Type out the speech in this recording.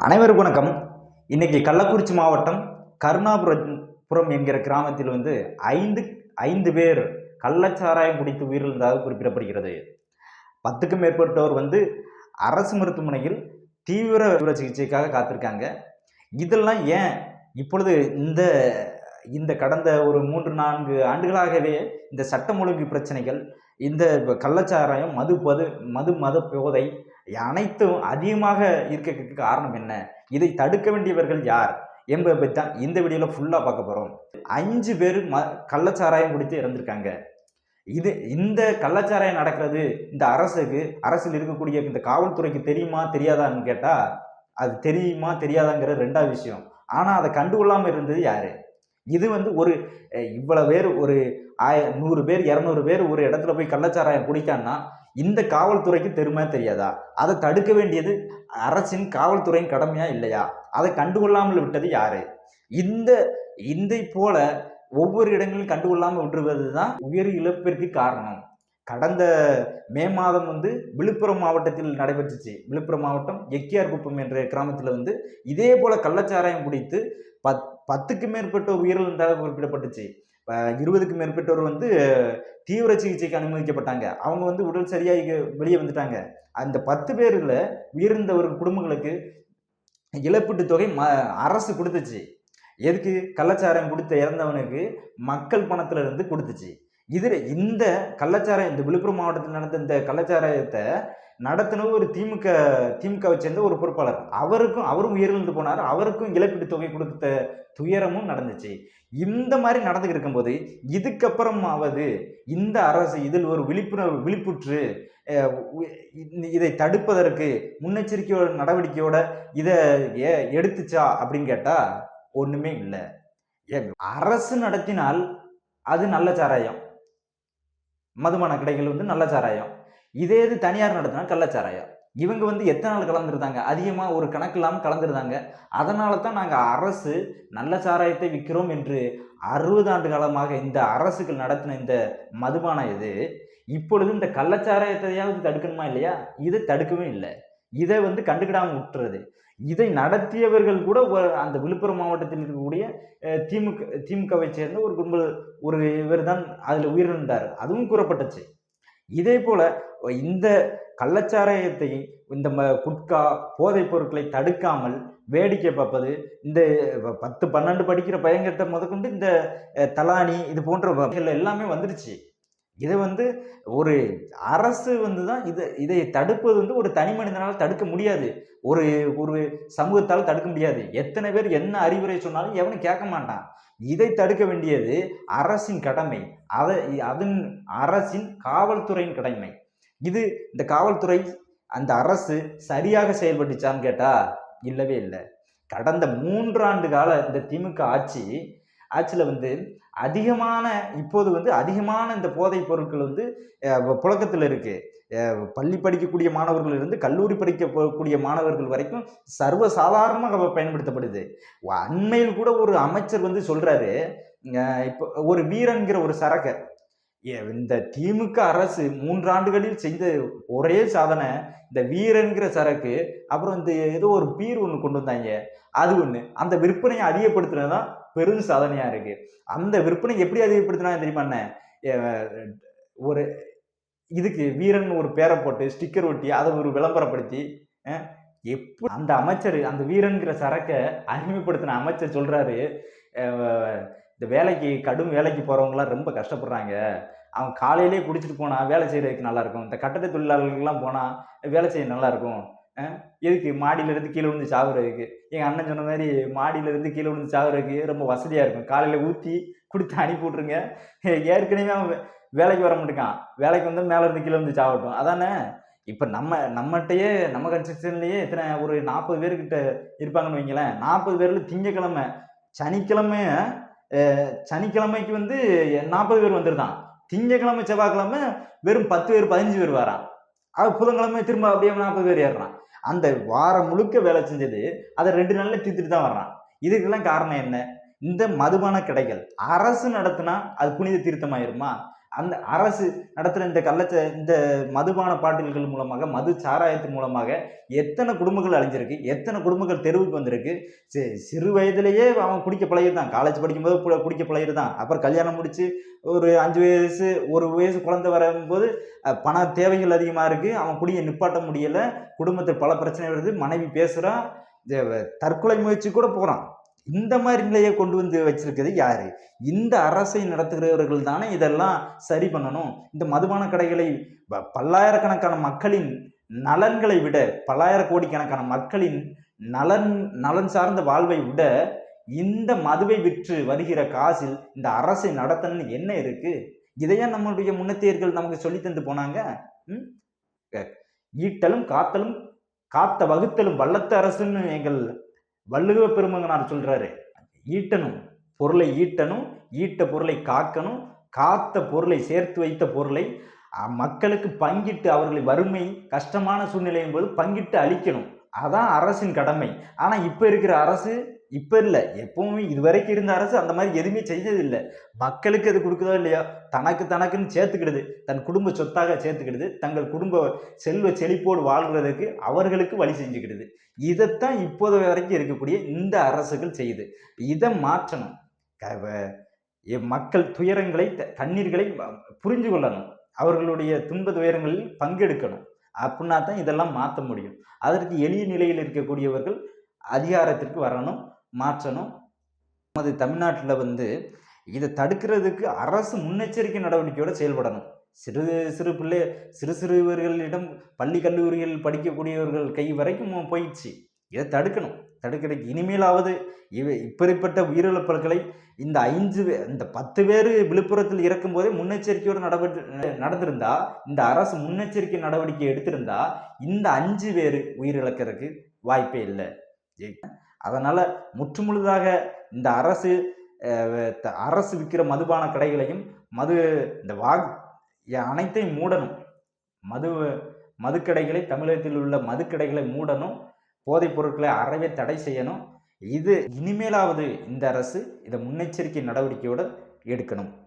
அனைவருக்கும் வணக்கம். இன்னைக்கு கள்ளக்குறிச்சி மாவட்டம் கருணாபுரபுரம் என்கிற கிராமத்தில் வந்து ஐந்து ஐந்து பேர் கள்ளச்சாராயம் குடித்து உயிரிழந்ததாக குறிப்பிடப்படுகிறது. பத்துக்கும் மேற்பட்டோர் வந்து அரசு மருத்துவமனையில் தீவிர தீவிர சிகிச்சைக்காக காத்திருக்காங்க. இதெல்லாம் ஏன் இப்பொழுது இந்த இந்த கடந்த ஒரு மூன்று நான்கு ஆண்டுகளாகவே இந்த சட்டம் ஒழுங்கு பிரச்சனைகள் இந்த கள்ளச்சாராயம் மது பது மது மத போதை அனைத்தும் அதிகமாக இருக்கிறதுக்கு காரணம் என்ன? இதை தடுக்க வேண்டியவர்கள் யார்? என்பதை பற்றி தான் இந்த வீடியோவில் ஃபுல்லாக பார்க்க போகிறோம் அஞ்சு பேர் ம கள்ளச்சாராயம் குடித்து இறந்துருக்காங்க. இது இந்த கள்ளச்சாராயம் நடக்கிறது இந்த அரசுக்கு அரசில் இருக்கக்கூடிய இந்த காவல்துறைக்கு தெரியுமா தெரியாதான்னு கேட்டால் அது தெரியுமா தெரியாதாங்கிற ரெண்டாவது விஷயம். ஆனால் அதை கண்டுகொள்ளாமல் இருந்தது யார்? இது வந்து ஒரு இவ்வளோ பேர் ஒரு ஆய நூறு பேர் இரநூறு பேர் ஒரு இடத்துல போய் கள்ளச்சாராயம் குடிக்கான்னா இந்த காவல்துறைக்கு தெரியுமா தெரியாதா? அதை தடுக்க வேண்டியது அரசின் காவல்துறையின் கடமையா இல்லையா? அதை கண்டுகொள்ளாமல் விட்டது யாரு? இந்த இந்த போல ஒவ்வொரு இடங்களிலும் கண்டுகொள்ளாமல் விட்டுருவது தான் உயிர் இழப்பிற்கு காரணம். கடந்த மே மாதம் வந்து விழுப்புரம் மாவட்டத்தில் நடைபெற்றுச்சு. விழுப்புரம் மாவட்டம் எக்கியார் குப்பம் என்ற கிராமத்தில் வந்து இதே போல கள்ளச்சாராயம் குடித்து பத் பத்துக்கு மேற்பட்ட உயிரிழந்தாக குறிப்பிடப்பட்டுச்சு. இருபதுக்கு மேற்பட்டோர் வந்து தீவிர சிகிச்சைக்கு அனுமதிக்கப்பட்டாங்க. அவங்க வந்து உடல் சரியாகி வெளியே வந்துட்டாங்க. அந்த பத்து பேரில் உயிரிழந்தவர் குடும்பங்களுக்கு இழப்பீட்டு தொகை ம அரசு கொடுத்துச்சு. எதுக்கு? கள்ளச்சாரம் கொடுத்த இறந்தவனுக்கு மக்கள் பணத்துல இருந்து கொடுத்துச்சு. இதில் இந்த கள்ளச்சாரம் இந்த விழுப்புரம் மாவட்டத்தில் நடந்த இந்த கள்ளச்சாராயத்தை நடத்தினது ஒரு திமுக திமுகவை சேர்ந்த ஒரு பொறுப்பாளர். அவருக்கும் அவரும் உயிரிழந்து போனார். அவருக்கும் இழப்பீட்டு தொகை கொடுத்த துயரமும் நடந்துச்சு. இந்த மாதிரி நடந்துட்டு இருக்கும்போது இதுக்கப்புறமாவது இந்த அரசு இதில் ஒரு விழிப்புணர்வு விழிப்புற்று இதை தடுப்பதற்கு முன்னெச்சரிக்கையோட நடவடிக்கையோட இதை ஏ- எடுத்துச்சா அப்படின்னு கேட்டால் ஒன்றுமே இல்லை. அரசு நடத்தினால் அது நல்ல சாராயம். மதுபான கடைகள் வந்து நல்ல சாராயம். இதே இது தனியார் நடத்தினா கள்ளச்சாராயம் இவங்க வந்து எத்தனை நாள் கலந்துருந்தாங்க? அதிகமாக ஒரு கணக்கு இல்லாமல் கலந்துருந்தாங்க. அதனால தான் நாங்கள் அரசு நல்ல சாராயத்தை விற்கிறோம் என்று அறுபது ஆண்டு காலமாக இந்த அரசுகள் நடத்தின இந்த மதுபான இது இப்பொழுது இந்த கள்ளச்சாராயத்தையாவது தடுக்கணுமா இல்லையா? இதை தடுக்கவே இல்லை. இதை வந்து கண்டுக்கிடாமல் விட்டுறது. இதை நடத்தியவர்கள் கூட அந்த விழுப்புரம் மாவட்டத்தில் இருக்கக்கூடிய திமுக திமுகவை சேர்ந்த ஒரு கும்பல் ஒரு இவர் தான் அதில் உயிரிழந்தார். அதுவும் கூறப்பட்டுச்சு. இதே போல இந்த கள்ளச்சாராயத்தை இந்த ம- குட்கா போதைப் பொருட்களை தடுக்காமல் வேடிக்கை பார்ப்பது இந்த பத்து பன்னெண்டு படிக்கிற பயங்கரத்தை முதற்கொண்டு இந்த தலானி இது போன்ற வகைகள் எல்லாமே வந்துருச்சு. இதை வந்து ஒரு அரசு வந்து தான் இதை இதை தடுப்பது வந்து ஒரு தனி மனிதனால் தடுக்க முடியாது. ஒரு ஒரு சமூகத்தால் தடுக்க முடியாது. எத்தனை பேர் என்ன அறிவுரை சொன்னாலும் எவனும் கேட்க மாட்டான். இதை தடுக்க வேண்டியது அரசின் கடமை. அதை அதன் அரசின் காவல்துறையின் கடமை. இது இந்த காவல்துறை அந்த அரசு சரியாக செயல்பட்டுச்சான்னு கேட்டா இல்லவே இல்லை. கடந்த மூன்றாண்டு கால இந்த திமுக ஆட்சி ஆட்சியில் வந்து அதிகமான இப்போது வந்து அதிகமான இந்த போதைப் பொருட்கள் வந்து புழக்கத்தில் இருக்குது பள்ளி படிக்கக்கூடிய மாணவர்களிலிருந்து கல்லூரி படிக்க போகக்கூடிய மாணவர்கள் வரைக்கும் சர்வ சாதாரணமாக பயன்படுத்தப்படுது. அண்மையில் கூட ஒரு அமைச்சர் வந்து சொல்கிறாரு இப்போ ஒரு வீரன்கிற ஒரு சரக்கை இந்த திமுக அரசு மூன்றாண்டுகளில் செய்த ஒரே சாதனை இந்த வீரன்கிற சரக்கு அப்புறம் இந்த ஏதோ ஒரு பீர் ஒன்று கொண்டு வந்தாங்க. அது ஒன்று அந்த விற்பனையை அதிகப்படுத்தினதான் பெரும் சாதனையா இருக்கு. அந்த விற்பனை எப்படி அதிகப்படுத்தினா தெரியுமா என்ன ஒரு இதுக்கு வீரன் ஒரு பேரை போட்டு ஸ்டிக்கர் ஒட்டி அதை ஒரு விளம்பரப்படுத்தி எப்படி அந்த அமைச்சர் அந்த வீரன்கிற சரக்கை அறிமுகப்படுத்தின அமைச்சர் சொல்றாரு இந்த வேலைக்கு கடும் வேலைக்கு போறவங்கலாம் ரொம்ப கஷ்டப்படுறாங்க. அவன் காலையிலே குடிச்சிட்டு போனா வேலை செய்யறதுக்கு நல்லா இருக்கும். இந்த கட்டட தொழிலாளர்கள்லாம் போனா வேலை செய்ய நல்லா இருக்கும். எதுக்கு? மாடியிலேருந்து கீழே விழுந்து சாகுறதுக்கு. எங்கள் அண்ணன் சொன்ன மாதிரி மாடியிலேருந்து கீழே விழுந்து சாகுறதுக்கு ரொம்ப வசதியாக இருக்கும். காலையில் ஊற்றி கொடுத்து அனுப்பி விட்ருங்க ஏற்கனவே அவன் வேலைக்கு வர மாட்டேங்கான். வேலைக்கு வந்து மேலேருந்து கீழே விழுந்து சாகட்டும். அதானே? இப்போ நம்ம நம்மகிட்டயே நம்ம கன்ஸ்ட்ரக்ஷன்லேயே எத்தனை ஒரு நாற்பது பேர்கிட்ட இருப்பாங்கன்னு வைங்களேன். நாற்பது பேரில் திங்கக்கிழமை சனிக்கிழமை சனிக்கிழமைக்கு வந்து நாற்பது பேர் வந்துருந்தான் திங்கக்கிழமை செவ்வாய்க்கிழமை வெறும் பத்து பேர் பதினஞ்சு பேர் வரான். அது புதன்கிழமை திரும்ப அப்படியே நாற்பது பேர் ஏறுறான். அந்த வாரம் முழுக்க வேலை செஞ்சது அதை ரெண்டு நாளில் தீர்த்துட்டு தான் வர்றான். இதுக்கெல்லாம் காரணம் என்ன? இந்த மதுபான கடைகள் அரசு நடத்தினா அது புனித தீர்த்தமாயிருமா? அந்த அரசு நடத்துகிற இந்த கள்ளச்ச இந்த மதுபான பாட்டில்கள் மூலமாக மது சாராயத்தின் மூலமாக எத்தனை குடும்பங்கள் அழிஞ்சிருக்கு எத்தனை குடும்பங்கள் தெருவுக்கு வந்திருக்கு. சிறு வயதிலேயே அவன் குடிக்க பழையதான் காலேஜ் படிக்கும்போது பு- குடிக்க பழகிருந்தான் அப்புறம் கல்யாணம் முடிச்சு ஒரு அஞ்சு வயசு ஒரு வயசு குழந்தை வரும்போது பண தேவைகள் அதிகமாக இருக்குது அவன் குடியை நிப்பாட்ட முடியலை. குடும்பத்தில் பல பிரச்சனை வருது. மனைவி பேசுகிறான் தற்கொலை முயற்சி கூட போகிறான் இந்த மாதிரி நிலையை கொண்டு வந்து வச்சிருக்கிறது யாரு? இந்த அரசை நடத்துகிறவர்கள் தானே இதெல்லாம் சரி பண்ணணும். இந்த மதுபான கடைகளை ப- பல்லாயிரக்கணக்கான மக்களின் நலன்களை விட பல்லாயிர கோடிக்கணக்கான மக்களின் நலன் நலன் சார்ந்த வாழ்வை விட இந்த மதுவை விற்று வருகிற காசில் இந்த அரசை நடத்தணும்னு என்ன இருக்கு? இதையா நம்மளுடைய முன்னத்தியர்கள் நமக்கு சொல்லி தந்து போனாங்க? ம்? ஈட்டலும் காத்தலும் காத்த வகுத்தலும் வல்லத்த அரசுன்னு எங்கள் வள்ளுவ பெருமங்கனார் சொல்றாரு ஈட்டணும் பொருளை ஈட்டணும் ஈட்ட பொருளை காக்கணும் காத்த பொருளை சேர்த்து வைத்த பொருளை மக்களுக்கு பங்கிட்டு அவர்களை வறுமை கஷ்டமான சூழ்நிலையின் போது பங்கிட்டு அளிக்கணும் அதான் அரசின் கடமை. ஆனால் இப்போ இருக்கிற அரசு இப்ப இல்ல. இது இதுவரைக்கும் இருந்த அரசு அந்த மாதிரி எதுவுமே செஞ்சதில்லை மக்களுக்கு அது கொடுக்குதோ இல்லையா தனக்கு தனக்குன்னு சேர்த்துக்கிடுது. தன் குடும்ப சொத்தாக சேர்த்துக்கிடுது. தங்கள் குடும்ப செல்வ செழிப்போடு வாழ்கிறதுக்கு அவர்களுக்கு வழி செஞ்சுக்கிடுது. இதைத்தான் இப்போது வரைக்கும் இருக்கக்கூடிய இந்த அரசுகள் செய்யுது. இதை மாற்றணும். எ- மக்கள் துயரங்களை த- கண்ணீர்களை புரிஞ்சு கொள்ளணும். அவர்களுடைய துன்ப துயரங்களில் பங்கெடுக்கணும். அப்படின்னா தான் இதெல்லாம் மாற்ற முடியும். அதற்கு எளிய நிலையில் இருக்கக்கூடியவர்கள் அதிகாரத்திற்கு வரணும். மாற்றணும். நமது தமிழ்நாட்டில் வந்து இதை தடுக்கிறதுக்கு அரசு முன்னெச்சரிக்கை நடவடிக்கையோடு செயல்படணும். சிறு சிறு பிள்ளை சிறு சிறுவர்களிடம் பள்ளி கல்லூரிகள் படிக்கக்கூடியவர்கள் கை வரைக்கும் போயிடுச்சு. இதை தடுக்கணும். தடுக்கிறதுக்கு இனிமேலாவது இவ இப்படிப்பட்ட உயிரிழப்புகளை இந்த ஐந்து இந்த பத்து பேர் விழுப்புரத்தில் இறக்கும்போதே முன்னெச்சரிக்கையோடு நடவடிக்கை நடந்திருந்தா இந்த அரசு முன்னெச்சரிக்கை நடவடிக்கை எடுத்திருந்தா இந்த அஞ்சு பேர் உயிரிழக்கிறதுக்கு வாய்ப்பே இல்லை. அதனால் முற்றுமுழுதாக இந்த அரசு த- அரசு விற்கிற மதுபான கடைகளையும் மது இந்த வா அனைத்தையும் மூடணும். மது மதுக்கடைகளை தமிழகத்தில் உள்ள மதுக்கடைகளை மூடணும். போதைப் பொருட்களை அறவே தடை செய்யணும். இது இனிமேலாவது இந்த அரசு இதை முன்னெச்சரிக்கை நடவடிக்கையோடு எடுக்கணும்.